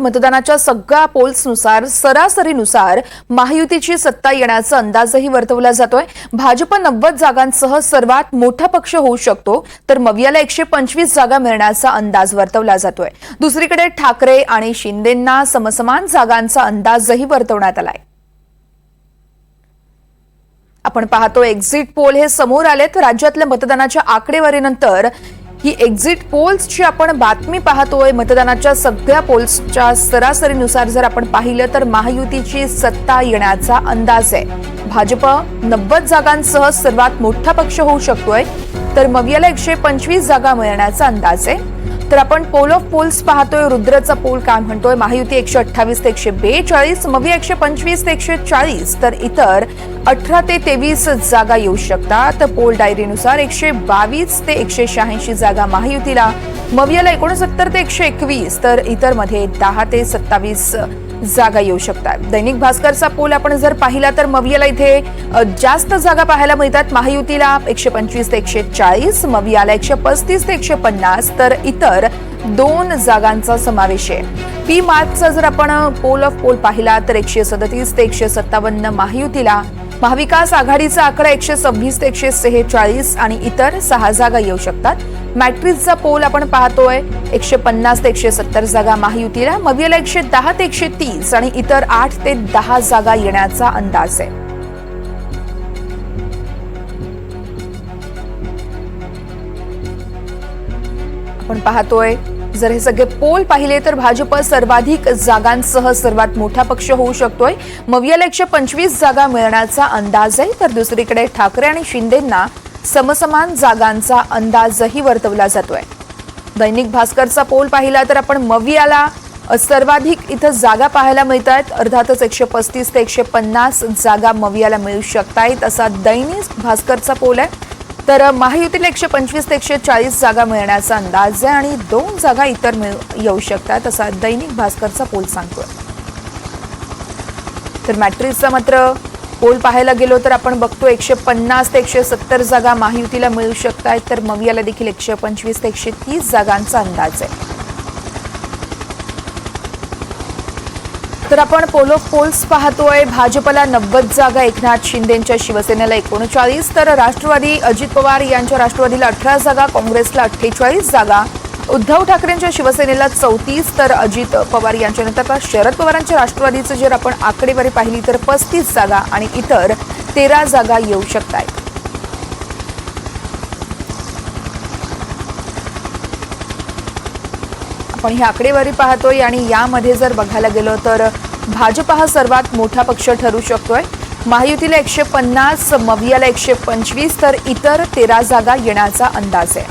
मतदानाच्या सगळ्या पोल्सनुसार सरासरीनुसार महायुतीची सत्ता येण्याचा अंदाजही वर्तवला जातोय. भाजप नव्वद जागांसह सर्वात मोठा पक्ष होऊ शकतो तर मवियाला एकशे पंचवीस जागा मिळण्याचा अंदाज वर्तवला जातोय. दुसरीकडे ठाकरे आणि शिंदेंना समसमान जागांचा अंदाजही वर्तवण्यात आलाय. आपण पाहतो एक्झिट पोल हे समोर आलेत. राज्यातल्या मतदानाच्या आकडेवारीनंतर ही एक्झिट पोल्सची आपण बातमी पाहतोय. मतदानाच्या सगळ्या पोल्सच्या सरासरीनुसार जर आपण पाहिलं तर महायुतीची सत्ता येण्याचा अंदाज आहे. भाजप नव्वद जागांसह सर्वात मोठा पक्ष होऊ शकतोय. तर मवियाला एकशे पंचवीस जागा मिळण्याचा अंदाज आहे. तर आपण पोल ऑफ पोल्स पाहतोय. रुद्रचा पोल काय म्हणतोय? महायुती एकशे अठ्ठावीस ते एकशे बेचाळीस मवी एकशे पंचवीस ते एकशे चाळीस. तर इतर अठरा ते तेवीस जागा येऊ शकतात. पोल डायरीनुसार एकशे बावीस ते एकशे शहाऐंशी जागा महायुतीला मवियाला एकोणसत्तर ते एकशे एकवीस. तर इतरमध्ये दहा ते सत्तावीस जागा येऊ शकतात. दैनिक भास्करचा पोल आपण जर पाहिला तर मवियाला इथे जास्त जागा पाहायला मिळतात. महायुतीला एकशे पंचवीस ते एकशे चाळीस मवियाला एकशे पस्तीस ते एकशे पन्नास तर इतर दोन जागांचा समावेश आहे. पी मार्कचा जर आपण पोल ऑफ पोल पाहिला तर एकशे सदतीस ते एकशे सत्तावन्न महायुतीला महाविकास आघाडीचा आकडा एकशे सव्वीस ते एकशे सेहेचाळीस आणि इतर सहा जागा येऊ शकतात. मॅट्रिक्सचा पोल आपण पाहतोय. एकशे पन्नास ते एकशे सत्तर जागा महायुतीला मवियाला एकशे दहा ते एकशे तीस आणि इतर आठ ते दहा जागा येण्याचा अंदाज आहे. आपण पाहतोय जर हे सगळे पोल पाहिले तर भाजप सर्वाधिक जागांसह सर्वात मोठा पक्ष होऊ शकतोय. मवियाला एकशे पंचवीस जागा मिळण्याचा अंदाज आहे तर दुसरीकडे ठाकरे आणि शिंदेंना समसमान जागांचा अंदाजही वर्तवला जातोय. दैनिक भास्करचा पोल पाहिला तर आपण मवियाला सर्वाधिक इथं जागा पाहायला मिळत आहेत अर्थातच एकशे पस्तीस ते एकशे पन्नास जागा मवियाला मिळू शकतायत असा दैनिक भास्करचा पोल आहे. तर महायुतीला एकशे पंचवीस ते एकशे चाळीस जागा मिळण्याचा अंदाज आहे आणि दोन जागा इतर मिळ- येऊ शकतात असा दैनिक भास्करचा पोल सांगतोय. तर मॅट्रिक्सचा मात्र पोल पाहायला गेलो तर आपण बघतो एकशे पन्नास ते एकशे सत्तर जागा महायुतीला मिळू शकतायत तर मवियाला देखील एकशे पंचवीस ते एकशे तीस जागांचा अंदाज आहे. तर आपण पोलो पोल्स पाहतोय भाजपला नव्वद जागा एकनाथ शिंदेच्या शिवसेनेला एकोणचाळीस तर राष्ट्रवादी अजित पवार यांच्या राष्ट्रवादीला अठरा जागा काँग्रेसला अठ्ठेचाळीस जागा. उद्धव ठाकरेंच्या शिवसेनेला चौतीस तर अजित पवार यांच्यानंतर आता शरद पवारांच्या राष्ट्रवादीचं जर आपण आकडेवारी पाहिली तर पस्तीस जागा आणि इतर तेरा जागा येऊ शकतात आपण ही आकडेवारी पाहतोय आणि यामध्ये जर बघायला गेलो तर भाजप हा सर्वात मोठा पक्ष ठरू शकतोय. महायुतीला एकशे पन्नास मवियाला एकशे पंचवीस तर इतर तेरा जागा येण्याचा अंदाज आहे.